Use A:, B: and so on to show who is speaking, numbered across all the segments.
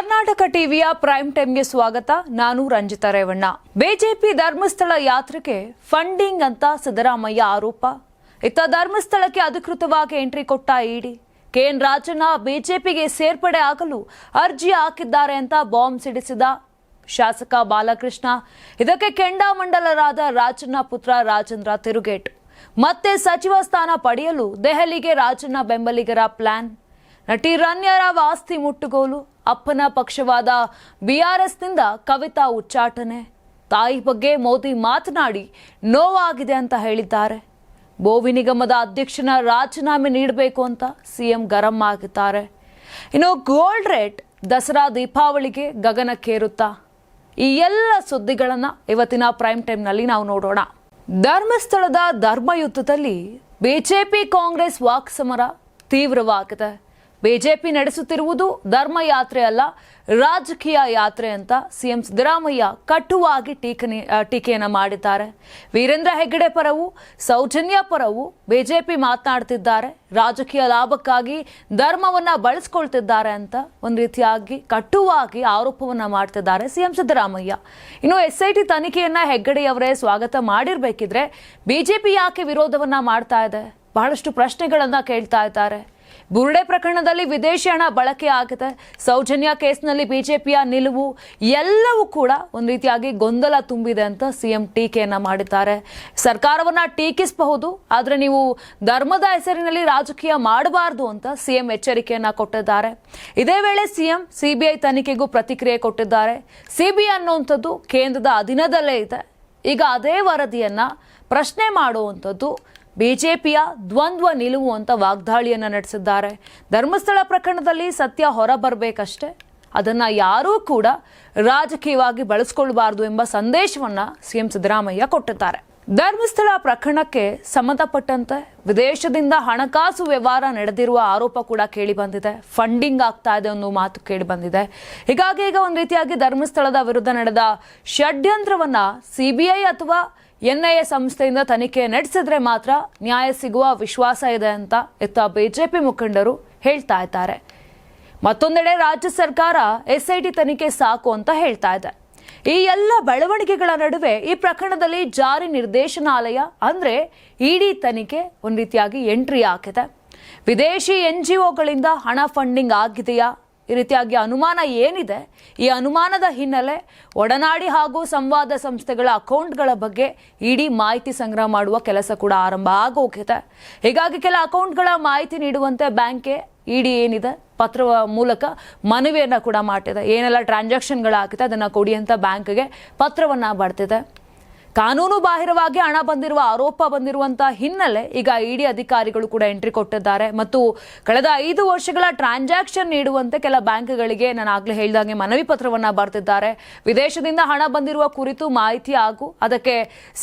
A: ಕರ್ನಾಟಕ ಟಿವಿಯ ಪ್ರೈಮ್ ಟೈಮ್ಗೆ ಸ್ವಾಗತ. ನಾನು ರಂಜಿತಾ ರೇವಣ್ಣ. ಬಿಜೆಪಿ ಧರ್ಮಸ್ಥಳ ಯಾತ್ರೆಗೆ ಫಂಡಿಂಗ್ ಅಂತ ಸಿದ್ದರಾಮಯ್ಯ ಆರೋಪ. ಇತ್ತ ಧರ್ಮಸ್ಥಳಕ್ಕೆ ಅಧಿಕೃತವಾಗಿ ಎಂಟ್ರಿ ಕೊಟ್ಟ ಇಡಿ. ಕೆಎನ್ ರಾಜಣ್ಣ ಬಿಜೆಪಿಗೆ ಸೇರ್ಪಡೆ ಆಗಲು ಅರ್ಜಿ ಹಾಕಿದ್ದಾರೆ ಅಂತ ಬಾಂಬ್ ಸಿಡಿಸಿದ ಶಾಸಕ ಬಾಲಕೃಷ್ಣ. ಇದಕ್ಕೆ ಕೆಂಡಾಮಂಡಲರಾದ ರಾಜಣ್ಣ ಪುತ್ರ ರಾಜೇಂದ್ರ ತಿರುಗೇಟ್. ಮತ್ತೆ ಸಚಿವ ಸ್ಥಾನ ಪಡೆಯಲು ದೆಹಲಿಗೆ ರಾಜಣ್ಣ ಬೆಂಬಲಿಗರ ಪ್ಲಾನ್. ನಟಿ ರಣ್ಯರಾವ್ ಆಸ್ತಿ ಮುಟ್ಟುಗೋಲು, ಅಪ್ಪನ ಪಕ್ಷವಾದ ಬಿಆರ್ಎಸ್ನಿಂದ ಕವಿತಾ ಉಚ್ಚಾಟನೆ. ತಾಯಿ ಬಗ್ಗೆ ಮೋದಿ ಮಾತನಾಡಿ, ನೋವಾಗಿದೆ ಅಂತ ಹೇಳಿದ್ದಾರೆ. ಬೋವಿ ನಿಗಮದ ಅಧ್ಯಕ್ಷನ ರಾಜೀನಾಮೆ ನೀಡಬೇಕು ಅಂತ ಸಿಎಂ ಗರಂ ಆಗಿದ್ದಾರೆ. ಇನ್ನು ಗೋಲ್ಡ್ ರೇಟ್ ದಸರಾ ದೀಪಾವಳಿಗೆ ಗಗನಕ್ಕೇರುತ್ತಾ? ಈ ಎಲ್ಲ ಸುದ್ದಿಗಳನ್ನು ಇವತ್ತಿನ ಪ್ರೈಮ್ ಟೈಮ್ನಲ್ಲಿ ನಾವು ನೋಡೋಣ. ಧರ್ಮಸ್ಥಳದ ಧರ್ಮಯುದ್ಧದಲ್ಲಿ ಬಿಜೆಪಿ ಕಾಂಗ್ರೆಸ್ ವಾಕ್ಸಮರ ತೀವ್ರವಾಗಿದೆ. ಬಿಜೆಪಿ ನಡೆಸುತ್ತಿರುವುದು ಧರ್ಮ ಯಾತ್ರೆ ಅಲ್ಲ, ರಾಜಕೀಯ ಯಾತ್ರೆ ಅಂತ ಸಿಎಂ ಸಿದ್ದರಾಮಯ್ಯ ಕಟುವಾಗಿ ಟೀಕನೆ ಟೀಕೆಯನ್ನು ಮಾಡಿದ್ದಾರೆ. ವೀರೇಂದ್ರ ಹೆಗ್ಗಡೆ ಪರವು, ಸೌಜನ್ಯ ಪರವು ಬಿಜೆಪಿ ಮಾತನಾಡ್ತಿದ್ದಾರೆ. ರಾಜಕೀಯ ಲಾಭಕ್ಕಾಗಿ ಧರ್ಮವನ್ನು ಬಳಸ್ಕೊಳ್ತಿದ್ದಾರೆ ಅಂತ ಒಂದು ರೀತಿಯಾಗಿ ಕಟುವಾಗಿ ಆರೋಪವನ್ನು ಮಾಡ್ತಿದ್ದಾರೆ ಸಿಎಂ ಸಿದ್ದರಾಮಯ್ಯ. ಇನ್ನು ಎಸ್ ಐ ಟಿ ತನಿಖೆಯನ್ನು ಹೆಗ್ಗಡೆಯವರೇ ಸ್ವಾಗತ ಮಾಡಿರಬೇಕಿದ್ರೆ ಬಿಜೆಪಿ ಯಾಕೆ ವಿರೋಧವನ್ನು ಮಾಡ್ತಾ ಇದೆ? ಬಹಳಷ್ಟು ಪ್ರಶ್ನೆಗಳನ್ನು ಕೇಳ್ತಾ ಇದ್ದಾರೆ. ಬುರುಡೆ ಪ್ರಕರಣದಲ್ಲಿ ವಿದೇಶಿ ಹಣ ಬಳಕೆ ಆಗಿದೆ ಸೌಜನ್ಯ ಕೇಸ್ನಲ್ಲಿ ಬಿಜೆಪಿಯ ನಿಲುವು ಎಲ್ಲವೂ ಕೂಡ ಒಂದು ರೀತಿಯಾಗಿ ಗೊಂದಲ ತುಂಬಿದೆ ಅಂತ ಸಿಎಂ ಟೀಕೆಯನ್ನ ಮಾಡಿದ್ದಾರೆ. ಸರ್ಕಾರವನ್ನ ಟೀಕಿಸಬಹುದು, ಆದರೆ ನೀವು ಧರ್ಮದ ಹೆಸರಿನಲ್ಲಿ ರಾಜಕೀಯ ಮಾಡಬಾರದು ಅಂತ ಸಿಎಂ ಎಚ್ಚರಿಕೆಯನ್ನ ಕೊಟ್ಟಿದ್ದಾರೆ. ಇದೇ ವೇಳೆ ಸಿಎಂ ಸಿಬಿಐ ತನಿಖೆಗೂ ಪ್ರತಿಕ್ರಿಯೆ ಕೊಟ್ಟಿದ್ದಾರೆ. ಸಿಬಿಐ ಅನ್ನುವಂಥದ್ದು ಕೇಂದ್ರದ ಅಧೀನದಲ್ಲೇ ಇದೆ. ಈಗ ಅದೇ ವರದಿಯನ್ನ ಪ್ರಶ್ನೆ ಮಾಡುವಂಥದ್ದು ಬಿಜೆಪಿಯ ದ್ವಂದ್ವ ನಿಲುವು ಅಂತ ವಾಗ್ದಾಳಿಯನ್ನು ನಡೆಸಿದ್ದಾರೆ. ಧರ್ಮಸ್ಥಳ ಪ್ರಕರಣದಲ್ಲಿ ಸತ್ಯ ಹೊರ ಅದನ್ನು ಯಾರೂ ಕೂಡ ರಾಜಕೀಯವಾಗಿ ಬಳಸ್ಕೊಳ್ಬಾರ್ದು ಎಂಬ ಸಂದೇಶವನ್ನ ಸಿಎಂ ಸಿದ್ದರಾಮಯ್ಯ ಕೊಟ್ಟಿದ್ದಾರೆ. ಧರ್ಮಸ್ಥಳ ಪ್ರಕರಣಕ್ಕೆ ಸಂಬಂಧಪಟ್ಟಂತೆ ವಿದೇಶದಿಂದ ಹಣಕಾಸು ವ್ಯವಹಾರ ನಡೆದಿರುವ ಆರೋಪ ಕೂಡ ಕೇಳಿ ಬಂದಿದೆ. ಫಂಡಿಂಗ್ ಆಗ್ತಾ ಇದೆ ಅನ್ನೋ ಮಾತು ಕೇಳಿ ಬಂದಿದೆ. ಹೀಗಾಗಿ ಈಗ ಒಂದು ರೀತಿಯಾಗಿ ಧರ್ಮಸ್ಥಳದ ವಿರುದ್ಧ ನಡೆದ ಷಡ್ಯಂತ್ರವನ್ನ ಸಿಬಿಐ ಅಥವಾ ಎನ್ಐಎ ಸಂಸ್ಥೆಯಿಂದ ತನಿಖೆ ನಡೆಸಿದ್ರೆ ಮಾತ್ರ ನ್ಯಾಯ ಸಿಗುವ ವಿಶ್ವಾಸ ಇದೆ ಅಂತ ಇತ್ತ ಬಿಜೆಪಿ ಮುಖಂಡರು ಹೇಳ್ತಾ ಇದ್ದಾರೆ. ಮತ್ತೊಂದೆಡೆ ರಾಜ್ಯ ಸರ್ಕಾರ ಎಸ್ಐಟಿ ತನಿಖೆ ಸಾಕು ಅಂತ ಹೇಳ್ತಾ ಇದೆ. ಈ ಎಲ್ಲ ಬೆಳವಣಿಗೆಗಳ ನಡುವೆ ಈ ಪ್ರಕರಣದಲ್ಲಿ ಜಾರಿ ನಿರ್ದೇಶನಾಲಯ ಅಂದ್ರೆ ಇಡಿ ತನಿಖೆ ಒಂದು ರೀತಿಯಾಗಿ ಎಂಟ್ರಿ ಹಾಕಿದೆ. ವಿದೇಶಿ ಎನ್ ಜಿ ಹಣ ಫಂಡಿಂಗ್ ಆಗಿದೆಯಾ? ಈ ರೀತಿಯಾಗಿ ಅನುಮಾನ ಏನಿದೆ, ಈ ಅನುಮಾನದ ಹಿನ್ನೆಲೆ ಒಡನಾಡಿ ಹಾಗೂ ಸಂವಾದ ಸಂಸ್ಥೆಗಳ ಅಕೌಂಟ್ಗಳ ಬಗ್ಗೆ ಇಡಿ ಮಾಹಿತಿ ಸಂಗ್ರಹ ಮಾಡುವ ಕೆಲಸ ಕೂಡ ಆರಂಭ ಆಗೋಗಿದೆ. ಹೀಗಾಗಿ ಕೆಲ ಅಕೌಂಟ್ಗಳ ಮಾಹಿತಿ ನೀಡುವಂತೆ ಬ್ಯಾಂಕ್ಗೆ ಇಡಿ ಏನಿದೆ, ಪತ್ರ ಮೂಲಕ ಮನವಿಯನ್ನು ಕೂಡ ಮಾಡ್ತಿದೆ. ಏನೆಲ್ಲ ಟ್ರಾನ್ಸಾಕ್ಷನ್ಗಳಾಗಿದೆ ಅದನ್ನು ಕೊಡಿ ಅಂತ ಬ್ಯಾಂಕ್ಗೆ ಪತ್ರವನ್ನು ಬರ್ತಿದೆ ಕಾನೂನು ಬಾಹಿರವಾಗಿ ಹಣ ಬಂದಿರುವ ಆರೋಪ ಬಂದಿರುವಂತಹ ಹಿನ್ನೆಲೆ ಈಗ ಇಡಿ ಅಧಿಕಾರಿಗಳು ಕೂಡ ಎಂಟ್ರಿ ಕೊಟ್ಟಿದ್ದಾರೆ. ಮತ್ತು ಕಳೆದ ಐದು ವರ್ಷಗಳ ಟ್ರಾನ್ಸಾಕ್ಷನ್ ನೀಡುವಂತೆ ಕೆಲ ಬ್ಯಾಂಕ್ಗಳಿಗೆ ನಾನು ಆಗ್ಲೇ ಹೇಳಿದಾಗೆ ಮನವಿ ಪತ್ರವನ್ನ ಬರ್ತಿದ್ದಾರೆ. ವಿದೇಶದಿಂದ ಹಣ ಬಂದಿರುವ ಕುರಿತು ಮಾಹಿತಿ ಹಾಗೂ ಅದಕ್ಕೆ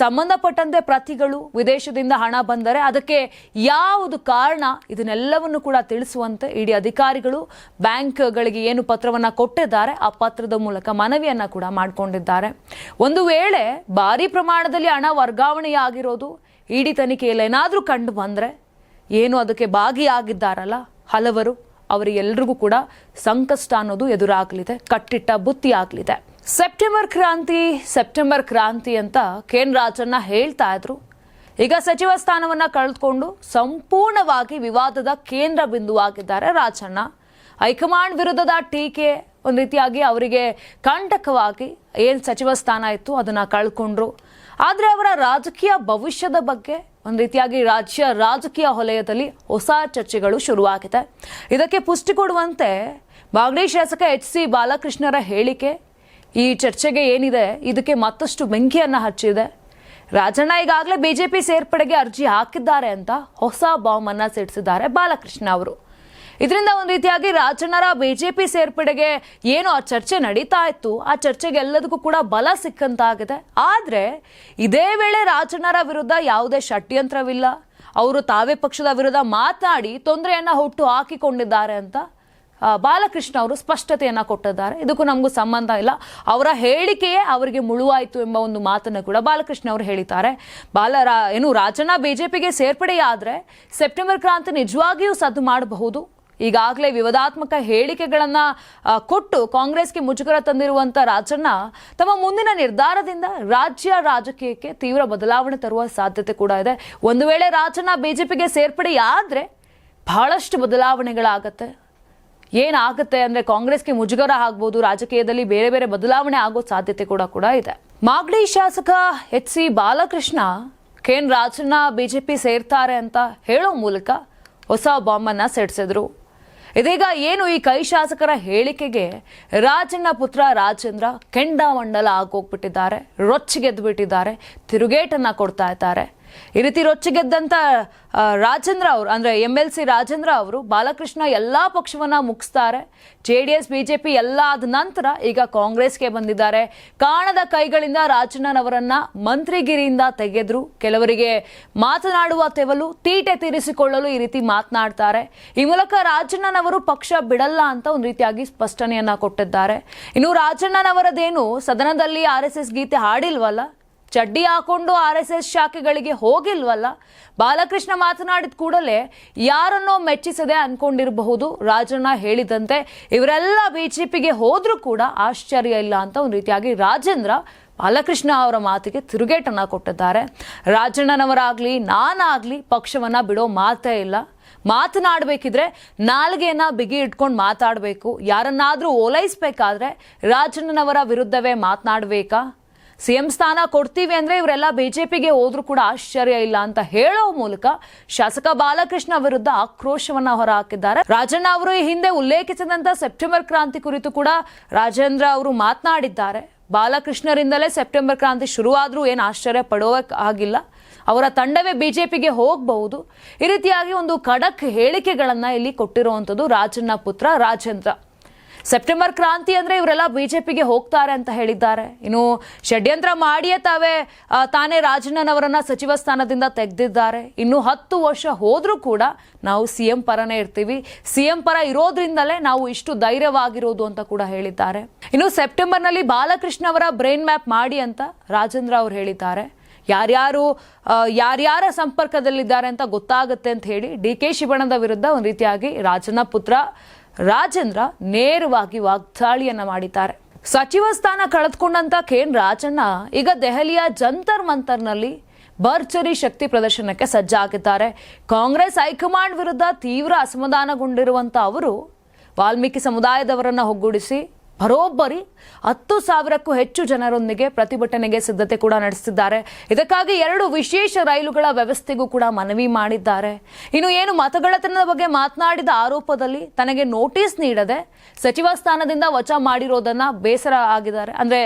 A: ಸಂಬಂಧಪಟ್ಟಂತೆ ಪ್ರತಿಗಳು ವಿದೇಶದಿಂದ ಹಣ ಬಂದರೆ ಅದಕ್ಕೆ ಯಾವುದು ಕಾರಣ ಇದನ್ನೆಲ್ಲವನ್ನು ಕೂಡ ತಿಳಿಸುವಂತೆ ಇಡಿ ಅಧಿಕಾರಿಗಳು ಬ್ಯಾಂಕ್ಗಳಿಗೆ ಏನು ಪತ್ರವನ್ನ ಕೊಟ್ಟಿದ್ದಾರೆ ಆ ಪತ್ರದ ಮೂಲಕ ಮನವಿಯನ್ನ ಕೂಡ ಮಾಡಿಕೊಂಡಿದ್ದಾರೆ. ಒಂದು ವೇಳೆ ಭಾರಿ ಪ್ರಮಾಣದಲ್ಲಿ ಹಣ ವರ್ಗಾವಣೆಯಾಗಿರೋದು, ಇಡಿ ತನಿಖೆಯಲ್ಲಿ ಏನಾದರೂ ಕಂಡು ಬಂದರೆ ಏನು ಅದಕ್ಕೆ ಭಾಗಿಯಾಗಿದ್ದಾರಲ್ಲ ಹಲವರು ಅವರಿಗೆಲ್ರಿಗೂ ಕೂಡ ಸಂಕಷ್ಟ ಅನ್ನೋದು ಎದುರಾಗಲಿದೆ, ಕಟ್ಟಿಟ್ಟ ಬುತ್ತಿ ಆಗಲಿದೆ. ಸೆಪ್ಟೆಂಬರ್ ಕ್ರಾಂತಿ ಸೆಪ್ಟೆಂಬರ್ ಕ್ರಾಂತಿ ಅಂತ ಕೇನ್ ರಾಜನ್ನ ಹೇಳ್ತಾ ಇದ್ರು. ಈಗ ಸಚಿವ ಸ್ಥಾನವನ್ನ ಕಳೆದುಕೊಂಡು ಸಂಪೂರ್ಣವಾಗಿ ವಿವಾದದ ಕೇಂದ್ರ ಬಿಂದುವಾಗಿದ್ದಾರೆ ರಾಜಣ್ಣ. ಹೈಕಮಾಂಡ್ ವಿರುದ್ಧದ ಟೀಕೆ ಒಂದು ರೀತಿಯಾಗಿ ಅವರಿಗೆ ಕಂಟಕವಾಗಿ ಏನು ಸಚಿವ ಸ್ಥಾನ ಇತ್ತು ಅದನ್ನ ಕಳ್ಕೊಂಡ್ರು. ಆದರೆ ಅವರ ರಾಜಕೀಯ ಭವಿಷ್ಯದ ಬಗ್ಗೆ ಒಂದು ರೀತಿಯಾಗಿ ರಾಜ್ಯ ರಾಜಕೀಯ ವಲಯದಲ್ಲಿ ಹೊಸ ಚರ್ಚೆಗಳು ಶುರುವಾಗಿದೆ. ಇದಕ್ಕೆ ಪುಷ್ಟಿ ಕೊಡುವಂತೆ ಬಾಗ್ಡಿ ಶಾಸಕ ಎಚ್ ಸಿ ಬಾಲಕೃಷ್ಣರ ಹೇಳಿಕೆ, ಈ ಚರ್ಚೆಗೆ ಏನಿದೆ, ಇದಕ್ಕೆ ಮತ್ತಷ್ಟು ಬೆಂಕಿಯನ್ನು ಹಚ್ಚಿದೆ. ರಾಜಣ್ಣ ಈಗಾಗಲೇ ಬಿಜೆಪಿ ಸೇರ್ಪಡೆಗೆ ಅರ್ಜಿ ಹಾಕಿದ್ದಾರೆ ಅಂತ ಹೊಸ ಬಾಂಬನ್ನು ಸಿಡಿಸಿದ್ದಾರೆ ಬಾಲಕೃಷ್ಣ ಅವರು. ಇದರಿಂದ ಒಂದು ರೀತಿಯಾಗಿ ರಾಜಣ್ಣರ ಬಿಜೆಪಿ ಸೇರ್ಪಡೆಗೆ ಏನು ಆ ಚರ್ಚೆ ನಡೀತಾ ಇತ್ತು. ಆ ಚರ್ಚೆಗೆ ಎಲ್ಲದಕ್ಕೂ ಕೂಡ ಬಲ ಸಿಕ್ಕಂತಾಗಿದೆ. ಆದರೆ ಇದೇ ವೇಳೆ ರಾಜಣ್ಣರ ವಿರುದ್ಧ ಯಾವುದೇ ಷಡ್ಯಂತ್ರವಿಲ್ಲ. ಅವರು ತಾವೇ ಪಕ್ಷದ ವಿರುದ್ಧ ಮಾತನಾಡಿ ತೊಂದರೆಯನ್ನು ಹುಟ್ಟು ಹಾಕಿಕೊಂಡಿದ್ದಾರೆ ಅಂತ ಬಾಲಕೃಷ್ಣ ಅವರು ಸ್ಪಷ್ಟತೆಯನ್ನು ಕೊಟ್ಟಿದ್ದಾರೆ. ಇದಕ್ಕೂ ನಮಗೂ ಸಂಬಂಧ ಇಲ್ಲ. ಅವರ ಹೇಳಿಕೆಯೇ ಅವರಿಗೆ ಮುಳುವಾಯಿತು ಎಂಬ ಒಂದು ಮಾತನ್ನು ಕೂಡ ಬಾಲಕೃಷ್ಣ ಅವರು ಹೇಳಿದ್ದಾರೆ. ಬಾಲ ಏನು ರಾಜಣ್ಣ ಬಿಜೆಪಿಗೆ ಸೇರ್ಪಡೆಯಾದರೆ ಸೆಪ್ಟೆಂಬರ್ ಕ್ರಾಂತಿ ನಿಜವಾಗಿಯೂ ಸದ್ದು ಮಾಡಬಹುದು. ಈಗಾಗಲೇ ವಿವಾದಾತ್ಮಕ ಹೇಳಿಕೆಗಳನ್ನು ಕೊಟ್ಟು ಕಾಂಗ್ರೆಸ್ಗೆ ಮುಜುಗರ ತಂದಿರುವಂತ ರಾಜಣ್ಣ ತಮ್ಮ ಮುಂದಿನ ನಿರ್ಧಾರದಿಂದ ರಾಜ್ಯ ರಾಜಕೀಯಕ್ಕೆ ತೀವ್ರ ಬದಲಾವಣೆ ತರುವ ಸಾಧ್ಯತೆ ಕೂಡ ಇದೆ. ಒಂದು ವೇಳೆ ರಾಜಣ್ಣ ಬಿಜೆಪಿಗೆ ಸೇರ್ಪಡೆಯಾದರೆ ಬಹಳಷ್ಟು ಬದಲಾವಣೆಗಳಾಗತ್ತೆ. ಏನಾಗುತ್ತೆ ಅಂದ್ರೆ ಕಾಂಗ್ರೆಸ್ಗೆ ಮುಜುಗರ ಆಗ್ಬೋದು, ರಾಜಕೀಯದಲ್ಲಿ ಬೇರೆ ಬೇರೆ ಬದಲಾವಣೆ ಆಗೋ ಸಾಧ್ಯತೆ ಕೂಡ ಕೂಡ ಇದೆ. ಮಾಗಡಿ ಶಾಸಕ ಎಚ್ ಸಿ ಬಾಲಕೃಷ್ಣ, ಕೇನ್ ರಾಜಣ್ಣ ಬಿಜೆಪಿ ಸೇರ್ತಾರೆ ಅಂತ ಹೇಳೋ ಮೂಲಕ ಹೊಸ ಬಾಂಬನ್ನ ಸಿಡಿಸಿದ್ರು. ಇದೀಗ ಏನು ಈ ಕೈ ಶಾಸಕರ ಹೇಳಿಕೆಗೆ ರಾಜಣ್ಣ ಪುತ್ರ ರಾಜೇಂದ್ರ ಕೆಂಡಾಮಂಡಲ ಆಗೋಗ್ಬಿಟ್ಟಿದ್ದಾರೆ ರೊಚ್ಚಿಗೆದ್ದು ಬಿಟ್ಟಿದ್ದಾರೆ ತಿರುಗೇಟನ್ನು ಕೊಡ್ತಾ ಇದ್ದಾರೆ. ಈ ರೀತಿ ರೊಚ್ಚಿಗೆದ್ದಂತ ಆ, ರಾಜೇಂದ್ರ ಅವರು ಅಂದ್ರೆ ಎಂ ಎಲ್ ಸಿ ರಾಜೇಂದ್ರ ಅವರು ಬಾಲಕೃಷ್ಣ ಎಲ್ಲಾ ಪಕ್ಷವನ್ನ ಮುಗಿಸ್ತಾರೆ. ಜೆ ಡಿ ಎಸ್ ಬಿಜೆಪಿ ಎಲ್ಲ ಆದ ನಂತರ ಈಗ ಕಾಂಗ್ರೆಸ್ಗೆ ಬಂದಿದ್ದಾರೆ. ಕಾಣದ ಕೈಗಳಿಂದ ರಾಜಣ್ಣನವರನ್ನ ಮಂತ್ರಿಗಿರಿಯಿಂದ ತೆಗೆದ್ರು. ಕೆಲವರಿಗೆ ಮಾತನಾಡುವ ತೆವಲು ತೀಟೆ ತೀರಿಸಿಕೊಳ್ಳಲು ಈ ರೀತಿ ಮಾತನಾಡ್ತಾರೆ. ಈ ಮೂಲಕ ರಾಜಣ್ಣನವರು ಪಕ್ಷ ಬಿಡಲ್ಲ ಅಂತ ಒಂದು ರೀತಿಯಾಗಿ ಸ್ಪಷ್ಟನೆಯನ್ನ ಕೊಟ್ಟಿದ್ದಾರೆ. ಇನ್ನು ರಾಜಣ್ಣನವರದೇನು ಸದನದಲ್ಲಿ ಆರ್ ಎಸ್ ಗೀತೆ ಹಾಡಿಲ್ವಲ್ಲ? ಚಡ್ಡಿ ಹಾಕೊಂಡು ಆರ್ ಎಸ್ ಎಸ್ ಶಾಖೆಗಳಿಗೆ ಹೋಗಿಲ್ವಲ್ಲ? ಬಾಲಕೃಷ್ಣ ಮಾತನಾಡಿದ ಕೂಡಲೇ ಯಾರನ್ನೋ ಮೆಚ್ಚಿಸದೆ ಅನ್ಕೊಂಡಿರಬಹುದು. ರಾಜಣ್ಣ ಹೇಳಿದಂತೆ ಇವರೆಲ್ಲ ಬಿ ಜೆ ಪಿಗೆ ಹೋದರೂ ಕೂಡ ಆಶ್ಚರ್ಯ ಇಲ್ಲ ಅಂತ ಒಂದು ರೀತಿಯಾಗಿ ರಾಜೇಂದ್ರ ಬಾಲಕೃಷ್ಣ ಅವರ ಮಾತಿಗೆ ತಿರುಗೇಟನ್ನು ಕೊಟ್ಟಿದ್ದಾರೆ. ರಾಜಣ್ಣನವರಾಗ್ಲಿ, ನಾನಾಗ್ಲಿ ಪಕ್ಷವನ್ನ ಬಿಡೋ ಮಾತೇ ಇಲ್ಲ. ಮಾತನಾಡಬೇಕಿದ್ರೆ ನಾಲ್ಗೆನ ಬಿಗಿ ಇಟ್ಕೊಂಡು ಮಾತಾಡಬೇಕು. ಯಾರನ್ನಾದರೂ ಓಲೈಸ್ಬೇಕಾದ್ರೆ ರಾಜಣ್ಣನವರ ವಿರುದ್ಧವೇ ಮಾತನಾಡಬೇಕಾ? ಸಿಎಂ ಸ್ಥಾನ ಕೊಡ್ತೀವಿ ಅಂದ್ರೆ ಇವರೆಲ್ಲ ಬಿಜೆಪಿಗೆ ಹೋದ್ರೂ ಕೂಡ ಆಶ್ಚರ್ಯ ಇಲ್ಲ ಅಂತ ಹೇಳೋ ಮೂಲಕ ಶಾಸಕ ಬಾಲಕೃಷ್ಣ ವಿರುದ್ಧ ಆಕ್ರೋಶವನ್ನ ಹೊರಹಾಕಿದ್ದಾರೆ. ರಾಜಣ್ಣ ಅವರು ಈ ಹಿಂದೆ ಉಲ್ಲೇಖಿಸಿದಂತ ಸೆಪ್ಟೆಂಬರ್ ಕ್ರಾಂತಿ ಕುರಿತು ಕೂಡ ರಾಜೇಂದ್ರ ಅವರು ಮಾತನಾಡಿದ್ದಾರೆ. ಬಾಲಕೃಷ್ಣರಿಂದಲೇ ಸೆಪ್ಟೆಂಬರ್ ಕ್ರಾಂತಿ ಶುರುವಾದ್ರೂ ಏನು ಆಶ್ಚರ್ಯ ಪಡೋಕ್ ಆಗಿಲ್ಲ. ಅವರ ತಂಡವೇ ಬಿಜೆಪಿಗೆ ಹೋಗಬಹುದು. ಈ ರೀತಿಯಾಗಿ ಒಂದು ಖಡಕ್ ಹೇಳಿಕೆಗಳನ್ನ ಇಲ್ಲಿ ಕೊಟ್ಟಿರುವಂಥದ್ದು ರಾಜಣ್ಣ ಪುತ್ರ ರಾಜೇಂದ್ರ. ಸೆಪ್ಟೆಂಬರ್ ಕ್ರಾಂತಿ ಅಂದ್ರೆ ಇವರೆಲ್ಲ ಬಿಜೆಪಿಗೆ ಹೋಗ್ತಾರೆ ಅಂತ ಹೇಳಿದ್ದಾರೆ. ಇನ್ನು ಷಡ್ಯಂತ್ರ ಮಾಡಿಯೇ ತಾವೇ ತಾನೇ ತಾನೇ ರಾಜಣ್ಣನವರನ್ನ ಸಚಿವ ಸ್ಥಾನದಿಂದ ತೆಗೆದಿದ್ದಾರೆ. ಇನ್ನು ಹತ್ತು ವರ್ಷ ಹೋದ್ರೂ ಕೂಡ ನಾವು ಸಿಎಂ ಪರನೇ ಇರ್ತೀವಿ. ಸಿಎಂ ಪರ ಇರೋದ್ರಿಂದಲೇ ನಾವು ಇಷ್ಟು ಧೈರ್ಯವಾಗಿರೋದು ಅಂತ ಕೂಡ ಹೇಳಿದ್ದಾರೆ. ಇನ್ನು ಸೆಪ್ಟೆಂಬರ್ನಲ್ಲಿ ಬಾಲಕೃಷ್ಣ ಅವರ ಬ್ರೈನ್ ಮ್ಯಾಪ್ ಮಾಡಿ ಅಂತ ರಾಜೇಂದ್ರ ಅವರು ಹೇಳಿದ್ದಾರೆ. ಯಾರ್ಯಾರು ಯಾರ್ಯಾರ ಸಂಪರ್ಕದಲ್ಲಿದ್ದಾರೆ ಅಂತ ಗೊತ್ತಾಗುತ್ತೆ ಅಂತ ಹೇಳಿ ಡಿ ಕೆ ಶಿವಣ್ಣದ ವಿರುದ್ಧ ಒಂದು ರೀತಿಯಾಗಿ ರಾಜನ ಪುತ್ರ ರಾಜೇಂದ್ರ ನೇರವಾಗಿ ವಾಗ್ದಾಳಿಯನ್ನ ಮಾಡಿದ್ದಾರೆ. ಸಚಿವ ಸ್ಥಾನ ಕಳೆದುಕೊಂಡಂತ ಕೆನ್ ರಾಜಣ್ಣ ಈಗ ದೆಹಲಿಯ ಜಂತರ್ ಮಂತರ್ನಲ್ಲಿ ಭರ್ಜರಿ ಶಕ್ತಿ ಪ್ರದರ್ಶನಕ್ಕೆ ಸಜ್ಜಾಗಿದ್ದಾರೆ. ಕಾಂಗ್ರೆಸ್ ಹೈಕಮಾಂಡ್ ವಿರುದ್ಧ ತೀವ್ರ ಅಸಮಾಧಾನಗೊಂಡಿರುವಂತ ಅವರು ವಾಲ್ಮೀಕಿ ಸಮುದಾಯದವರನ್ನ ಒಗ್ಗೂಡಿಸಿ ಬರೋಬ್ಬರಿ ಹತ್ತು ಸಾವಿರಕ್ಕೂ ಹೆಚ್ಚು ಜನರೊಂದಿಗೆ ಪ್ರತಿಭಟನೆಗೆ ಸಿದ್ಧತೆ ಕೂಡ ನಡೆಸಿದ್ದಾರೆ ಇದಕ್ಕಾಗಿ ಎರಡು ವಿಶೇಷ ರೈಲುಗಳ ವ್ಯವಸ್ಥೆಗೂ ಕೂಡ ಮನವಿ ಮಾಡಿದ್ದಾರೆ. ಇನ್ನು ಏನು ಮತಗಳತನದ ಬಗ್ಗೆ ಮಾತನಾಡಿದ ಆರೋಪದಲ್ಲಿ ತನಗೆ ನೋಟಿಸ್ ನೀಡದೆ ಸಚಿವ ಸ್ಥಾನದಿಂದ ವಜಾ ಮಾಡಿರೋದನ್ನ ಬೇಸರ ಆಗಿದ್ದಾರೆ. ಅಂದ್ರೆ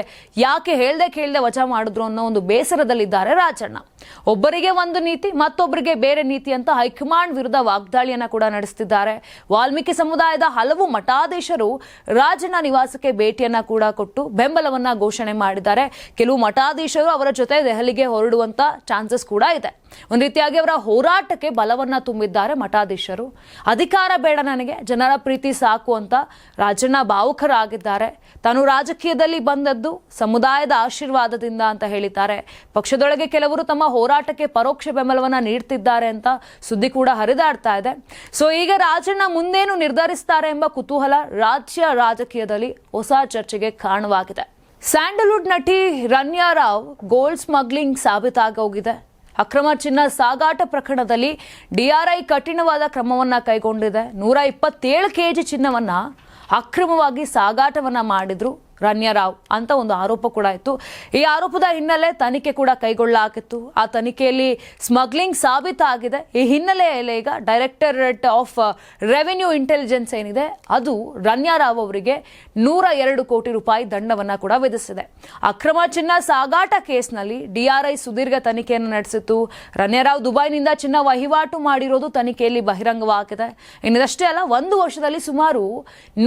A: ಯಾಕೆ ಹೇಳ್ದೆ ಕೇಳ್ದೆ ವಜಾ ಮಾಡಿದ್ರು ಅನ್ನೋ ಒಂದು ಬೇಸರದಲ್ಲಿದ್ದಾರೆ ರಾಜಣ್ಣ. ಒಬ್ಬರಿಗೆ ಒಂದು ನೀತಿ, ಮತ್ತೊಬ್ಬರಿಗೆ ಬೇರೆ ನೀತಿ ಅಂತ ಹೈಕಮಾಂಡ್ ವಿರುದ್ಧ ವಾಗ್ದಾಳಿಯನ್ನ ಕೂಡ ನಡೆಸುತ್ತಿದ್ದಾರೆ ವಾಲ್ಮೀಕಿ ಸಮುದಾಯದ ಹಲವು ಮಠಾಧೀಶರು ರಾಜಣ್ಣ ನಿವಾಸಕ್ಕೆ ಭೇಟಿಯನ್ನ ಕೂಡ ಕೊಟ್ಟು ಬೆಂಬಲವನ್ನ ಘೋಷಣೆ ಮಾಡಿದ್ದಾರೆ. ಕೆಲವು ಮಠಾಧೀಶರು ಅವರ ಜೊತೆ ದೆಹಲಿಗೆ ಹೊರಡುವಂತ ಚಾನ್ಸಸ್ ಕೂಡ ಇದೆ. ಒಂದು ರೀತಿಯಾಗಿ ಅವರ ಹೋರಾಟಕ್ಕೆ ಬಲವನ್ನ ತುಂಬಿದ್ದಾರೆ ಮಠಾಧೀಶರು. ಅಧಿಕಾರ ಬೇಡ ನನಗೆ, ಜನರ ಪ್ರೀತಿ ಸಾಕು ಅಂತ ರಾಜಣ್ಣ ಭಾವುಕರಾಗಿದ್ದಾರೆ. ತಾನು ರಾಜಕೀಯದಲ್ಲಿ ಬಂದದ್ದು ಸಮುದಾಯದ ಆಶೀರ್ವಾದದಿಂದ ಅಂತ ಹೇಳಿದ್ದಾರೆ. ಪಕ್ಷದೊಳಗೆ ಕೆಲವರು ತಮ್ಮ ಹೋರಾಟಕ್ಕೆ ಪರೋಕ್ಷ ಬೆಂಬಲವನ್ನ ನೀಡ್ತಿದ್ದಾರೆ ಅಂತ ಸುದ್ದಿ ಕೂಡ ಹರಿದಾಡ್ತಾ ಇದೆ. ಸೊ ಈಗ ರಾಜಣ್ಣ ಮುಂದೇನು ನಿರ್ಧರಿಸ್ತಾರೆ ಎಂಬ ಕುತೂಹಲ ರಾಜ್ಯ ರಾಜಕೀಯದಲ್ಲಿ ಹೊಸ ಚರ್ಚೆಗೆ ಕಾರಣವಾಗಿದೆ. ಸ್ಯಾಂಡಲ್ವುಡ್ ನಟಿ ರನ್ಯಾ ರಾವ್ ಗೋಲ್ಡ್ ಸ್ಮಗ್ಲಿಂಗ್ ಸಾಬೀತಾಗೋಗಿದೆ. ಅಕ್ರಮ ಚಿನ್ನ ಸಾಗಾಟ ಪ್ರಕರಣದಲ್ಲಿ ಡಿಆರ್ಐ ಕಠಿಣವಾದ ಕ್ರಮವನ್ನ ಕೈಗೊಂಡಿದೆ. ನೂರ ಇಪ್ಪತ್ತೇಳು ಕೆಜಿ ಚಿನ್ನವನ್ನ ಅಕ್ರಮವಾಗಿ ಸಾಗಾಟವನ್ನ ಮಾಡಿದ್ರು. ರನ್ಯಾ ರಾವ್ ಅಂತ ಒಂದು ಆರೋಪ ಕೂಡ ಇತ್ತು. ಈ ಆರೋಪದ ಹಿನ್ನೆಲೆ ತನಿಖೆ ಕೂಡ ಕೈಗೊಳ್ಳಲಾಗಿತ್ತು. ಆ ತನಿಖೆಯಲ್ಲಿ ಸ್ಮಗ್ಲಿಂಗ್ ಸಾಬೀತಾಗಿದೆ. ಈ ಹಿನ್ನೆಲೆಯಲ್ಲಿ ಈಗ ಡೈರೆಕ್ಟರೇಟ್ ಆಫ್ ರೆವೆನ್ಯೂ ಇಂಟೆಲಿಜೆನ್ಸ್ ಏನಿದೆ, ಅದು ರಣ್ಯಾ ರಾವ್ ಅವರಿಗೆ ನೂರ ಎರಡು ಕೋಟಿ ರೂಪಾಯಿ ದಂಡವನ್ನು ಕೂಡ ವಿಧಿಸಿದೆ. ಅಕ್ರಮ ಚಿನ್ನ ಸಾಗಾಟ ಕೇಸ್ನಲ್ಲಿ ಡಿಆರ್ಐ ಸುದೀರ್ಘ ತನಿಖೆಯನ್ನು ನಡೆಸಿತ್ತು. ರಣ್ಯಾ ರಾವ್ ದುಬೈನಿಂದ ಚಿನ್ನ ವಹಿವಾಟು ಮಾಡಿರೋದು ತನಿಖೆಯಲ್ಲಿ ಬಹಿರಂಗವಾಗಿದೆ. ಇನ್ನಷ್ಟೇ ಅಲ್ಲ, ಒಂದು ವರ್ಷದಲ್ಲಿ ಸುಮಾರು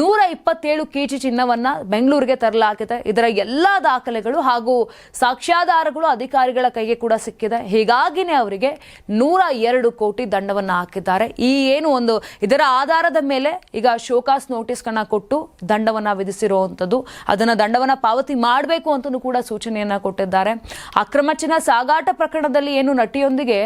A: ನೂರ ಇಪ್ಪತ್ತೇಳು ಕೆಜಿ ಚಿನ್ನವನ್ನು ಬೆಂಗಳೂರಿಗೆ ತರಲಾಗಿದೆ. ಇದರ ಎಲ್ಲ ದಾಖಲೆಗಳು ಹಾಗೂ ಸಾಕ್ಷ್ಯಾಧಾರಗಳು ಅಧಿಕಾರಿಗಳ ಕೈಗೆ ಕೂಡ ಸಿಕ್ಕಿದೆ. ಹೀಗಾಗಿನೇ ಅವರಿಗೆ ನೂರ ಎರಡು ಕೋಟಿ ದಂಡವನ್ನು ಹಾಕಿದ್ದಾರೆ. ಈ ಏನು ಒಂದು ಇದರ ಆಧಾರದ ಮೇಲೆ ಈಗ ಶೋಕಾಸ್ ನೋಟಿಸ್ಗಳನ್ನ ಕೊಟ್ಟು ದಂಡವನ್ನು ವಿಧಿಸಿರುವಂಥದ್ದು, ಅದನ್ನ ದಂಡವನ್ನ ಪಾವತಿ ಮಾಡಬೇಕು ಅಂತಲೂ ಕೂಡ ಸೂಚನೆಯನ್ನ ಕೊಟ್ಟಿದ್ದಾರೆ. ಅಕ್ರಮ ಸಾಗಾಟ ಪ್ರಕರಣದಲ್ಲಿ ಏನು ನಟಿಯೊಂದಿಗೆ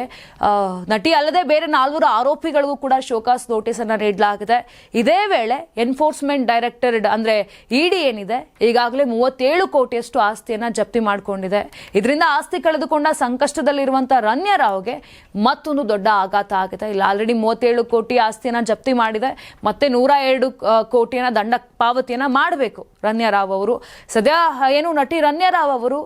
A: ನಟಿ ಅಲ್ಲದೆ ಬೇರೆ ನಾಲ್ವರು ಆರೋಪಿಗಳಿಗೂ ಕೂಡ ಶೋಕಾಸ್ ನೋಟಿಸ್ ಅನ್ನ ನೀಡಲಾಗಿದೆ. ಇದೇ ವೇಳೆ ಎನ್ಫೋರ್ಸ್ಮೆಂಟ್ ಡೈರೆಕ್ಟರೇಟ್ ಅಂದ್ರೆ ಇಡಿ ಏನಿದೆ ಈಗಾಗಲೇ ಮೂವತ್ತೇಳು ಕೋಟಿಯಷ್ಟು ಆಸ್ತಿಯನ್ನ ಜಪ್ತಿ ಮಾಡಿಕೊಂಡಿದೆ. ಇದರಿಂದ ಆಸ್ತಿ ಕಳೆದುಕೊಂಡ ಸಂಕಷ್ಟದಲ್ಲಿರುವಂತಹ ರನ್ಯ ರಾವ್ಗೆ ಮತ್ತೊಂದು ದೊಡ್ಡ ಆಘಾತ ಆಗಿದೆ. ಇಲ್ಲಿ ಆಲ್ರೆಡಿ ಮೂವತ್ತೇಳು ಕೋಟಿ ಆಸ್ತಿಯನ್ನ ಜಪ್ತಿ ಮಾಡಿದೆ. ಮತ್ತೆ ನೂರ ಎರಡು ಕೋಟಿಯನ್ನ ದಂಡ ಪಾವತಿಯನ್ನ ಮಾಡಬೇಕು ರನ್ಯ ರಾವ್ ಅವರು. ಸದ್ಯ ಏನು ನಟಿ ರನ್ಯ ರಾವ್ ಅವರು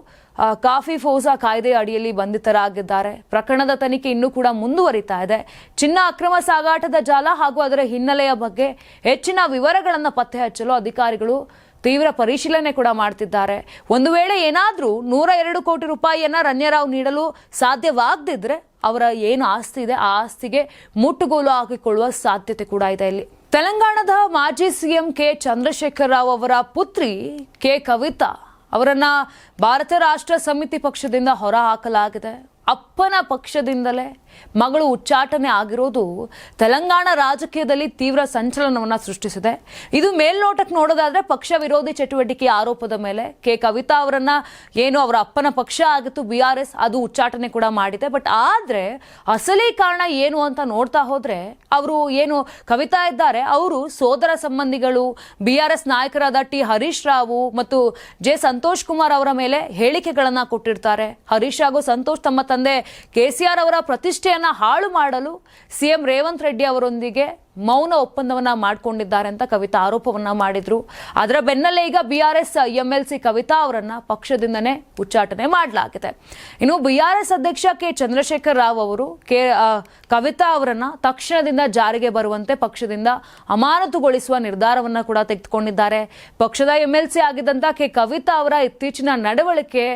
A: ಕಾಫಿ ಫೋಸಾ ಕಾಯ್ದೆ ಅಡಿಯಲ್ಲಿ ಬಂಧಿತರಾಗಿದ್ದಾರೆ. ಪ್ರಕರಣದ ತನಿಖೆ ಇನ್ನೂ ಕೂಡ ಮುಂದುವರಿತಾ ಇದೆ. ಚಿನ್ನ ಅಕ್ರಮ ಸಾಗಾಟದ ಜಾಲ ಹಾಗೂ ಅದರ ಹಿನ್ನೆಲೆಯ ಬಗ್ಗೆ ಹೆಚ್ಚಿನ ವಿವರಗಳನ್ನು ಪತ್ತೆ ಹಚ್ಚಲು ಅಧಿಕಾರಿಗಳು ತೀವ್ರ ಪರಿಶೀಲನೆ ಕೂಡ ಮಾಡ್ತಿದ್ದಾರೆ. ಒಂದು ವೇಳೆ ಏನಾದರೂ ನೂರ ಎರಡು ಕೋಟಿ ರೂಪಾಯಿಯನ್ನು ರನ್ಯರಾವ್ ನೀಡಲು ಸಾಧ್ಯವಾಗದಿದ್ದರೆ ಅವರ ಏನು ಆಸ್ತಿ ಇದೆ, ಆ ಆಸ್ತಿಗೆ ಮುಟ್ಟುಗೋಲು ಹಾಕಿಕೊಳ್ಳುವ ಸಾಧ್ಯತೆ ಕೂಡ ಇದೆ ಇಲ್ಲಿ. ತೆಲಂಗಾಣದ ಮಾಜಿ ಸಿಎಂ ಕೆ ಚಂದ್ರಶೇಖರ್ ರಾವ್ ಅವರ ಪುತ್ರಿ ಕೆ ಕವಿತಾ ಅವರನ್ನ ಭಾರತ ರಾಷ್ಟ್ರ ಸಮಿತಿ ಪಕ್ಷದಿಂದ ಹೊರ ಹಾಕಲಾಗಿದೆ ಅಪ್ಪನ ಪಕ್ಷದಿಂದಲೇ ಮಗಳು ಉಚ್ಚಾಟನೆ ಆಗಿರೋದು ತೆಲಂಗಾಣ ರಾಜಕೀಯದಲ್ಲಿ ತೀವ್ರ ಸಂಚಲನವನ್ನ ಸೃಷ್ಟಿಸಿದೆ. ಇದು ಮೇಲ್ನೋಟಕ್ಕೆ ನೋಡೋದಾದ್ರೆ ಪಕ್ಷ ವಿರೋಧಿ ಚಟುವಟಿಕೆ ಆರೋಪದ ಮೇಲೆ ಕೆ. ಕವಿತಾ ಅವರನ್ನ ಏನು ಅವರ ಅಪ್ಪನ ಪಕ್ಷ ಆಗಿತ್ತು, ಬಿ ಆರ್ ಎಸ್ ಅದು ಉಚ್ಚಾಟನೆ ಕೂಡ ಮಾಡಿದೆ. ಬಟ್ ಆದ್ರೆ ಅಸಲಿ ಕಾರಣ ಏನು ಅಂತ ನೋಡ್ತಾ ಹೋದರೆ ಅವರು ಏನು ಕವಿತಾ ಇದ್ದಾರೆ, ಅವರು ಸೋದರ ಸಂಬಂಧಿಗಳು, ಬಿ ಆರ್ ಎಸ್ ನಾಯಕರಾದ ಟಿ. ಹರೀಶ್ ರಾವು ಮತ್ತು ಜೆ. ಸಂತೋಷ್ ಕುಮಾರ್ ಅವರ ಮೇಲೆ ಹೇಳಿಕೆಗಳನ್ನು ಕೊಟ್ಟಿರ್ತಾರೆ. ಹರೀಶ್ ಹಾಗೂ ಸಂತೋಷ್ ತಮ್ಮ ತಂದೆ ಕೆಸಿಆರ್ ಅವರ ಪ್ರತಿಷ್ಠೆಯನ್ನ ಹಾಳು ಮಾಡಲು ಸಿಎಂ ರೇವಂತ್ ರೆಡ್ಡಿ ಅವರೊಂದಿಗೆ ಮೌನ ಒಪ್ಪಂದವನ್ನ ಮಾಡಿಕೊಂಡಿದ್ದಾರೆ ಅಂತ ಕವಿತಾ ಆರೋಪವನ್ನ ಮಾಡಿದ್ರು. ಅದರ ಬೆನ್ನಲ್ಲೇ ಈಗ B R S M C Kavitha ಅವರನ್ನ ಪಕ್ಷದಿಂದನೇ ಉಚ್ಚಾಟನೆ ಮಾಡಲಾಗಿದೆ. ಇನ್ನು ಬಿ ಎಸ್ ಅಧ್ಯಕ್ಷ ಕೆ ಚಂದ್ರಶೇಖರ್ ರಾವ್ ಅವರು ಕೆ ಕವಿತಾ ಅವರನ್ನ ತಕ್ಷಣದಿಂದ ಜಾರಿಗೆ ಬರುವಂತೆ ಪಕ್ಷದಿಂದ ಅಮಾನತುಗೊಳಿಸುವ ನಿರ್ಧಾರವನ್ನ ಕೂಡ ತೆಗೆದುಕೊಂಡಿದ್ದಾರೆ. ಪಕ್ಷದ ಎಂ ಎಲ್ ಸಿ ಆಗಿದ್ದಂತ ಕೆ ಕವಿತಾ ಅವರ ಇತ್ತೀಚಿನ ನಡವಳಿಕೆ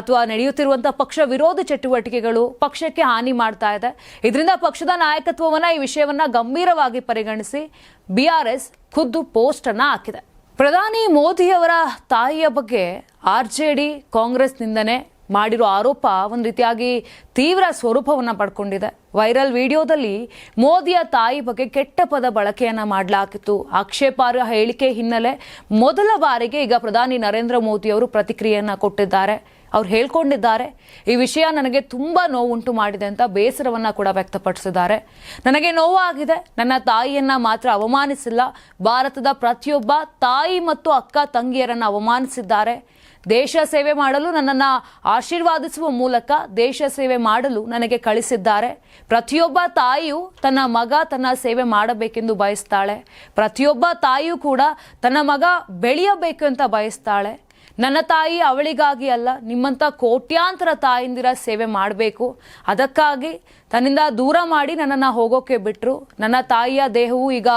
A: ಅಥವಾ ನಡೆಯುತ್ತಿರುವಂತಹ ಪಕ್ಷ ವಿರೋಧಿ ಚಟುವಟಿಕೆಗಳು ಪಕ್ಷಕ್ಕೆ ಹಾನಿ ಮಾಡ್ತಾ ಇದೆ. ಇದರಿಂದ ಪಕ್ಷದ ನಾಯಕತ್ವವನ್ನ ಈ ವಿಷಯವನ್ನ ಗಂಭೀರವಾಗಿ ಪರಿಗಣಿಸಿ ಬಿಆರ್ಎಸ್ ಖುದ್ದು ಪೋಸ್ಟ್ ಅನ್ನ ಹಾಕಿದೆ. ಪ್ರಧಾನಿ ಮೋದಿಯವರ ತಾಯಿಯ ಬಗ್ಗೆ ಆರ್ ಜೆ ಡಿ ಕಾಂಗ್ರೆಸ್ನಿಂದನೇ ಮಾಡಿರೋ ಆರೋಪ ಒಂದು ರೀತಿಯಾಗಿ ತೀವ್ರ ಸ್ವರೂಪವನ್ನು ಪಡ್ಕೊಂಡಿದೆ. ವೈರಲ್ ವಿಡಿಯೋದಲ್ಲಿ ಮೋದಿಯ ತಾಯಿ ಬಗ್ಗೆ ಕೆಟ್ಟ ಪದ ಬಳಕೆಯನ್ನ ಮಾಡಲಾಗಿತ್ತು ಆಕ್ಷೇಪಾರ್ಹ ಹೇಳಿಕೆ ಹಿನ್ನೆಲೆ ಮೊದಲ ಬಾರಿಗೆ ಈಗ ಪ್ರಧಾನಿ ನರೇಂದ್ರ ಮೋದಿ ಅವರು ಪ್ರತಿಕ್ರಿಯೆಯನ್ನ ಕೊಟ್ಟಿದ್ದಾರೆ. ಅವ್ರು ಹೇಳ್ಕೊಂಡಿದ್ದಾರೆ. ಈ ವಿಷಯ ನನಗೆ ತುಂಬ ನೋವುಂಟು ಮಾಡಿದೆ ಅಂತ ಬೇಸರವನ್ನು ಕೂಡ ವ್ಯಕ್ತಪಡಿಸಿದ್ದಾರೆ. ನನಗೆ ನೋವಾಗಿದೆ. ನನ್ನ ತಾಯಿಯನ್ನು ಮಾತ್ರ ಅವಮಾನಿಸಿಲ್ಲ. ಭಾರತದ ಪ್ರತಿಯೊಬ್ಬ ತಾಯಿ ಮತ್ತು ಅಕ್ಕ ತಂಗಿಯರನ್ನು ಅವಮಾನಿಸಿದ್ದಾರೆ. ದೇಶ ಸೇವೆ ಮಾಡಲು ನನ್ನನ್ನು ಆಶೀರ್ವಾದಿಸುವ ಮೂಲಕ ದೇಶ ಸೇವೆ ಮಾಡಲು ನನಗೆ ಕಳಿಸಿದ್ದಾರೆ. ಪ್ರತಿಯೊಬ್ಬ ತಾಯಿಯು ತನ್ನ ಮಗ ತನ್ನ ಸೇವೆ ಮಾಡಬೇಕೆಂದು ಬಯಸ್ತಾಳೆ. ಪ್ರತಿಯೊಬ್ಬ ತಾಯಿಯೂ ಕೂಡ ತನ್ನ ಮಗ ಬೆಳೆಯಬೇಕು ಅಂತ ಬಯಸ್ತಾಳೆ. ನನ್ನ ತಾಯಿ ಅವಳಿಗಾಗಿ ಅಲ್ಲ ನಿಮ್ಮಂಥ ಕೋಟ್ಯಾಂತರ ತಾಯಂದಿರ ಸೇವೆ ಮಾಡಬೇಕು. ಅದಕ್ಕಾಗಿ ತನ್ನಿಂದ ದೂರ ಮಾಡಿ ನನ್ನನ್ನು ಹೋಗೋಕೆ ಬಿಟ್ಟರು ನನ್ನ ತಾಯಿಯ ದೇಹವು ಈಗ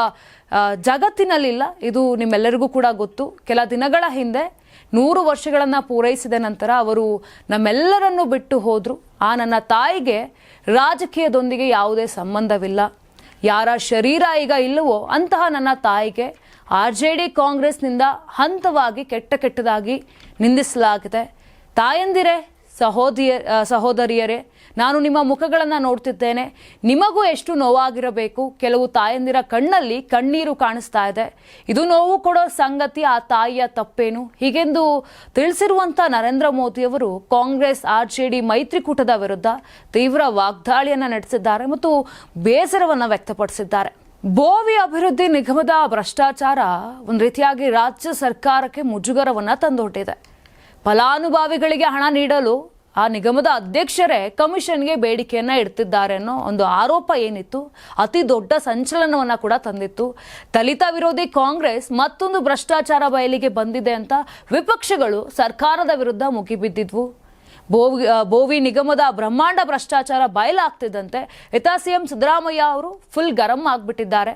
A: ಜಗತ್ತಿನಲ್ಲಿಲ್ಲ. ಇದು ನಿಮ್ಮೆಲ್ಲರಿಗೂ ಕೂಡ ಗೊತ್ತು. ಕೆಲ ದಿನಗಳ ಹಿಂದೆ ನೂರು ವರ್ಷಗಳನ್ನು ಪೂರೈಸಿದ ನಂತರ ಅವರು ನಮ್ಮೆಲ್ಲರನ್ನು ಬಿಟ್ಟು ಹೋದರು. ಆ ನನ್ನ ತಾಯಿಗೆ ರಾಜಕೀಯದೊಂದಿಗೆ ಯಾವುದೇ ಸಂಬಂಧವಿಲ್ಲ. ಯಾರ ಶರೀರ ಈಗ ಇಲ್ಲವೋ ಅಂತಹ ನನ್ನ ತಾಯಿಗೆ ಆರ್ ಜೆ ಡಿ ಕಾಂಗ್ರೆಸ್ನಿಂದ ಹಂತವಾಗಿ ಕೆಟ್ಟ ಕೆಟ್ಟದಾಗಿ ನಿಂದಿಸಲಾಗಿದೆ. ತಾಯಂದಿರೇ, ಸಹೋದಿಯ ಸಹೋದರಿಯರೇ, ನಾನು ನಿಮ್ಮ ಮುಖಗಳನ್ನು ನೋಡ್ತಿದ್ದೇನೆ. ನಿಮಗೂ ಎಷ್ಟು ನೋವಾಗಿರಬೇಕು? ಕೆಲವು ತಾಯಂದಿರ ಕಣ್ಣಲ್ಲಿ ಕಣ್ಣೀರು ಕಾಣಿಸ್ತಾ ಇದೆ. ಇದು ನೋವು ಕೊಡೋ ಸಂಗತಿ, ಆ ತಾಯಿಯ ತಪ್ಪೇನು? ಹೀಗೆಂದು ತಿಳಿಸಿರುವಂಥ ನರೇಂದ್ರ ಮೋದಿಯವರು ಕಾಂಗ್ರೆಸ್ ಆರ್ ಜೆ ಡಿ ಮೈತ್ರಿಕೂಟದ ವಿರುದ್ಧ ತೀವ್ರ ವಾಗ್ದಾಳಿಯನ್ನು ನಡೆಸಿದ್ದಾರೆ ಮತ್ತು ಬೇಸರವನ್ನು ವ್ಯಕ್ತಪಡಿಸಿದ್ದಾರೆ. ಬೋವಿ ಅಭಿವೃದ್ಧಿ ನಿಗಮದ ಭ್ರಷ್ಟಾಚಾರ ಒಂದು ರೀತಿಯಾಗಿ ರಾಜ್ಯ ಸರ್ಕಾರಕ್ಕೆ ಮುಜುಗರವನ್ನು ತಂದೊಡ್ಡಿದೆ. ಫಲಾನುಭವಿಗಳಿಗೆ ಹಣ ನೀಡಲು ಆ ನಿಗಮದ ಅಧ್ಯಕ್ಷರೇ ಕಮಿಷನ್ಗೆ ಬೇಡಿಕೆಯನ್ನು ಇಡ್ತಿದ್ದಾರೆ ಅನ್ನೋ ಒಂದು ಆರೋಪ ಏನಿತ್ತು, ಅತಿ ದೊಡ್ಡ ಸಂಚಲನವನ್ನು ಕೂಡ ತಂದಿತ್ತು. ದಲಿತ ವಿರೋಧಿ ಕಾಂಗ್ರೆಸ್ ಮತ್ತೊಂದು ಭ್ರಷ್ಟಾಚಾರ ಬಯಲಿಗೆ ಬಂದಿದೆ ಅಂತ ವಿಪಕ್ಷಗಳು ಸರ್ಕಾರದ ವಿರುದ್ಧ ಮುಗಿಬಿದ್ದಿದ್ವು. ಬೋವಿ ಬೋವಿ ನಿಗಮದ ಬ್ರಹ್ಮಾಂಡ ಭ್ರಷ್ಟಾಚಾರ ಬಯಲಾಗ್ತಿದ್ದಂತೆ ಸಿ ಎಂ ಸಿದ್ದರಾಮಯ್ಯ ಅವರು ಫುಲ್ ಗರಂ ಆಗ್ಬಿಟ್ಟಿದ್ದಾರೆ.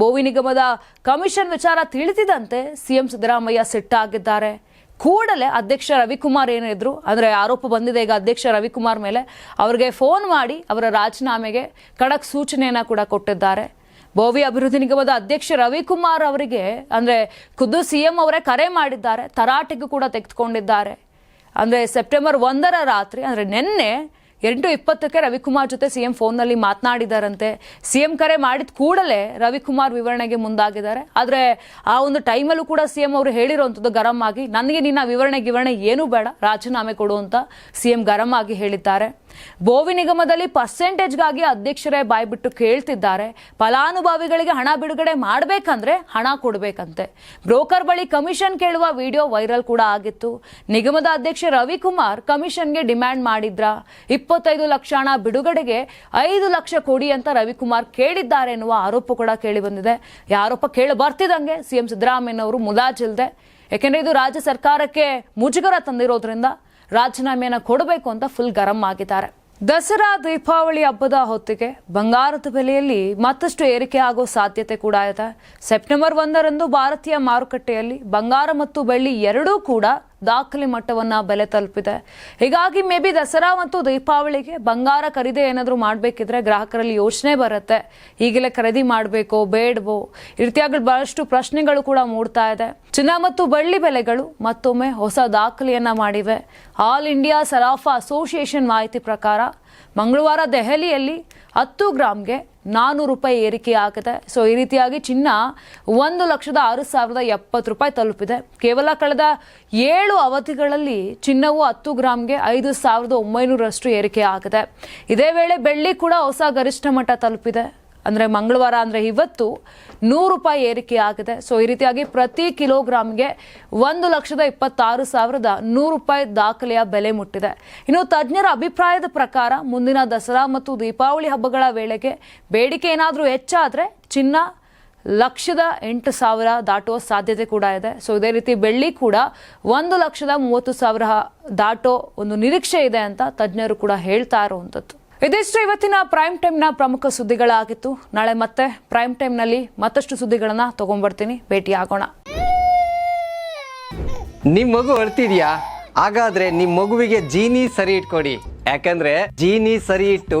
A: ಬೋವಿ ನಿಗಮದ ಕಮಿಷನ್ ವಿಚಾರ ತಿಳಿದಿದಂತೆ ಸಿಎಂ ಸಿದ್ದರಾಮಯ್ಯ ಸಿಟ್ಟಾಗಿದ್ದಾರೆ. ಕೂಡಲೇ ಅಧ್ಯಕ್ಷ ರವಿಕುಮಾರ್ ಏನಿದ್ರು ಅಂದರೆ ಆರೋಪ ಬಂದಿದೆ, ಈಗ ಅಧ್ಯಕ್ಷ ರವಿಕುಮಾರ್ ಮೇಲೆ ಅವರಿಗೆ ಫೋನ್ ಮಾಡಿ ಅವರ ರಾಜೀನಾಮೆಗೆ ಖಡಕ್ ಸೂಚನೆಯನ್ನು ಕೂಡ ಕೊಟ್ಟಿದ್ದಾರೆ. ಬೋವಿ ಅಭಿವೃದ್ಧಿ ನಿಗಮದ ಅಧ್ಯಕ್ಷ ರವಿಕುಮಾರ್ ಅವರಿಗೆ, ಅಂದರೆ ಖುದ್ದು ಸಿಎಂ ಅವರೇ ಕರೆ ಮಾಡಿದ್ದಾರೆ, ತರಾಟೆಗೂ ಕೂಡ ತೆಗೆದುಕೊಂಡಿದ್ದಾರೆ. ಅಂದ್ರೆ ಸೆಪ್ಟೆಂಬರ್ ಒಂದರ ರಾತ್ರಿ, ಅಂದರೆ ನಿನ್ನೆ ಎಂಟು ಇಪ್ಪತ್ತಕ್ಕೆ ರವಿಕುಮಾರ್ ಜೊತೆ ಸಿಎಂ ಫೋನ್ನಲ್ಲಿ ಮಾತನಾಡಿದಾರಂತೆ. ಸಿಎಂ ಕರೆ ಮಾಡಿದ ಕೂಡಲೇ ರವಿಕುಮಾರ್ ವಿವರಣೆಗೆ ಮುಂದಾಗಿದ್ದಾರೆ. ಆದರೆ ಆ ಒಂದು ಟೈಮಲ್ಲೂ ಕೂಡ ಸಿಎಂ ಅವರು ಹೇಳಿರುವಂಥದ್ದು ಗರಂ ಆಗಿ, ನನಗೆ ನಿನ್ನ ವಿವರಣೆ ಗಿವರಣೆ ಏನೂ ಬೇಡ, ರಾಜೀನಾಮೆ ಕೊಡು ಅಂತ ಸಿಎಂ ಗರಂ ಆಗಿ ಹೇಳಿದ್ದಾರೆ. ಬೋವಿ ನಿಗಮದಲ್ಲಿ ಪರ್ಸೆಂಟೇಜ್ಗಾಗಿ ಅಧ್ಯಕ್ಷರೇ ಬಾಯ್ಬಿಟ್ಟು ಕೇಳ್ತಿದ್ದಾರೆ. ಫಲಾನುಭವಿಗಳಿಗೆ ಹಣ ಬಿಡುಗಡೆ ಮಾಡಬೇಕಂದ್ರೆ ಹಣ ಕೊಡಬೇಕಂತೆ. ಬ್ರೋಕರ್ ಬಳಿ ಕಮಿಷನ್ ಕೇಳುವ ವಿಡಿಯೋ ವೈರಲ್ ಕೂಡ ಆಗಿತ್ತು. ನಿಗಮದ ಅಧ್ಯಕ್ಷ ರವಿಕುಮಾರ್ ಕಮಿಷನ್ಗೆ ಡಿಮ್ಯಾಂಡ್ ಮಾಡಿದ್ರ? ಇಪ್ಪತ್ತೈದು ಲಕ್ಷ ಹಣ ಬಿಡುಗಡೆಗೆ ಐದು ಲಕ್ಷ ಕೊಡಿ ಅಂತ ರವಿಕುಮಾರ್ ಕೇಳಿದ್ದಾರೆ ಎನ್ನುವ ಆರೋಪ ಕೂಡ ಕೇಳಿ ಬಂದಿದೆ. ಈ ಆರೋಪ ಕೇಳಿ ಬರ್ತಿದಂಗೆ ಸಿಎಂ ಸಿದ್ದರಾಮಯ್ಯನವರು ಮುಲಾಜಿಲ್ದೆ. ಯಾಕೆಂದ್ರೆ ಇದು ರಾಜ್ಯ ಸರ್ಕಾರಕ್ಕೆ ಮುಜುಗರ ತಂದಿರೋದ್ರಿಂದ ರಾಜೀನಾಮೆಯನ್ನು ಕೊಡಬೇಕು ಅಂತ ಫುಲ್ ಗರಂ ಆಗಿದ್ದಾರೆ. ದಸರಾ, ದೀಪಾವಳಿ ಹಬ್ಬದ ಹೊತ್ತಿಗೆ ಬಂಗಾರದ ಬೆಲೆಯಲ್ಲಿ ಮತ್ತಷ್ಟು ಏರಿಕೆ ಆಗೋ ಸಾಧ್ಯತೆ ಕೂಡ ಇದೆ. ಸೆಪ್ಟೆಂಬರ್ ಒಂದರಂದು ಭಾರತೀಯ ಮಾರುಕಟ್ಟೆಯಲ್ಲಿ ಬಂಗಾರ ಮತ್ತು ಬೆಳ್ಳಿ ಎರಡೂ ಕೂಡ ದಾಖಲೆ ಮಟ್ಟವನ್ನು ಬೆಲೆ ತಲುಪಿದೆ. ಹೀಗಾಗಿ ಮೇ ಬಿ ದಸರಾ ಮತ್ತು ದೀಪಾವಳಿಗೆ ಬಂಗಾರ ಖರೀದಿ ಏನಾದರೂ ಮಾಡಬೇಕಿದ್ರೆ ಗ್ರಾಹಕರಲ್ಲಿ ಯೋಚನೆ ಬರುತ್ತೆ. ಈಗಲೇ ಖರೀದಿ ಮಾಡಬೇಕು, ಬೇಡವೋ, ಈ ರೀತಿಯಾಗಿ ಬಹಳಷ್ಟು ಪ್ರಶ್ನೆಗಳು ಕೂಡ ಮೂಡ್ತಾ ಇದೆ. ಚಿನ್ನ ಮತ್ತು ಬೆಳ್ಳಿ ಬೆಲೆಗಳು ಮತ್ತೊಮ್ಮೆ ಹೊಸ ದಾಖಲೆಯನ್ನ ಮಾಡಿವೆ. ಆಲ್ ಇಂಡಿಯಾ ಸರಾಫಾ ಅಸೋಸಿಯೇಷನ್ ಮಾಹಿತಿ ಪ್ರಕಾರ ಮಂಗಳವಾರ ದೆಹಲಿಯಲ್ಲಿ ಹತ್ತು ಗ್ರಾಮ್ಗೆ ನಾನ್ನೂರು ರೂಪಾಯಿ ಏರಿಕೆ ಆಗುತ್ತೆ. ಸೊ ಈ ರೀತಿಯಾಗಿ ಚಿನ್ನ ಒಂದು ಲಕ್ಷದ ಆರು ಸಾವಿರದ ಎಪ್ಪತ್ತು ರೂಪಾಯಿ ತಲುಪಿದೆ. ಕೇವಲ ಕಳೆದ ಏಳು ಅವಧಿಗಳಲ್ಲಿ ಚಿನ್ನವು ಹತ್ತು ಗ್ರಾಮ್ಗೆ ಐದು ಸಾವಿರದ ಒಂಬೈನೂರಷ್ಟು ಏರಿಕೆ ಆಗಿದೆ. ಇದೇ ವೇಳೆ ಬೆಳ್ಳಿ ಕೂಡ ಹೊಸ ಗರಿಷ್ಠ ಮಟ್ಟ ತಲುಪಿದೆ. ಅಂದರೆ ಮಂಗಳವಾರ ಅಂದರೆ ಇವತ್ತು ನೂರು ರೂಪಾಯಿ ಏರಿಕೆ ಆಗಿದೆ. ಸೊ ಈ ರೀತಿಯಾಗಿ ಪ್ರತಿ ಕಿಲೋಗ್ರಾಮ್ಗೆ ಒಂದು ಲಕ್ಷದ ಇಪ್ಪತ್ತಾರು ಸಾವಿರದ ನೂರು ರೂಪಾಯಿ ದಾಖಲೆಯ ಬೆಲೆ ಮುಟ್ಟಿದೆ. ಇನ್ನು ತಜ್ಞರ ಅಭಿಪ್ರಾಯದ ಪ್ರಕಾರ ಮುಂದಿನ ದಸರಾ ಮತ್ತು ದೀಪಾವಳಿ ಹಬ್ಬಗಳ ವೇಳೆಗೆ ಬೇಡಿಕೆ ಏನಾದರೂ ಹೆಚ್ಚಾದರೆ ಚಿನ್ನ ಲಕ್ಷದ ಎಂಟು ಸಾವಿರ ದಾಟುವ ಸಾಧ್ಯತೆ ಕೂಡ ಇದೆ. ಸೊ ಇದೇ ರೀತಿ ಬೆಳ್ಳಿ ಕೂಡ ಒಂದು ಲಕ್ಷದ ಮೂವತ್ತು ಸಾವಿರ ದಾಟೋ ಒಂದು ನಿರೀಕ್ಷೆ ಇದೆ ಅಂತ ತಜ್ಞರು ಕೂಡ ಹೇಳ್ತಾ ಇರುವಂಥದ್ದು ಇದಿಷ್ಟು ಇವತ್ತಿನ ಪ್ರೈಮ್ ಟೈಮ್ನ ಪ್ರಮುಖ ಸುದ್ದಿಗಳಾಗಿತ್ತು. ನಾಳೆ ಮತ್ತೆ ಪ್ರೈಮ್ ಟೈಮ್ನಲ್ಲಿ ಮತ್ತಷ್ಟು ಸುದ್ದಿಗಳನ್ನ ತಗೊಂಡ್ಬರ್ತೀನಿ. ಭೇಟಿ ಆಗೋಣ
B: ನಿಮ್ ಮಗು ಅಳ್ತಿದ್ಯಾ? ಹಾಗಾದ್ರೆ ನಿಮ್ ಮಗುವಿಗೆ ಜೀನಿ ಸರಿ ಇಟ್ಕೊಡಿ. ಯಾಕಂದ್ರೆ ಜೀನಿ ಸರಿ ಇಟ್ಟು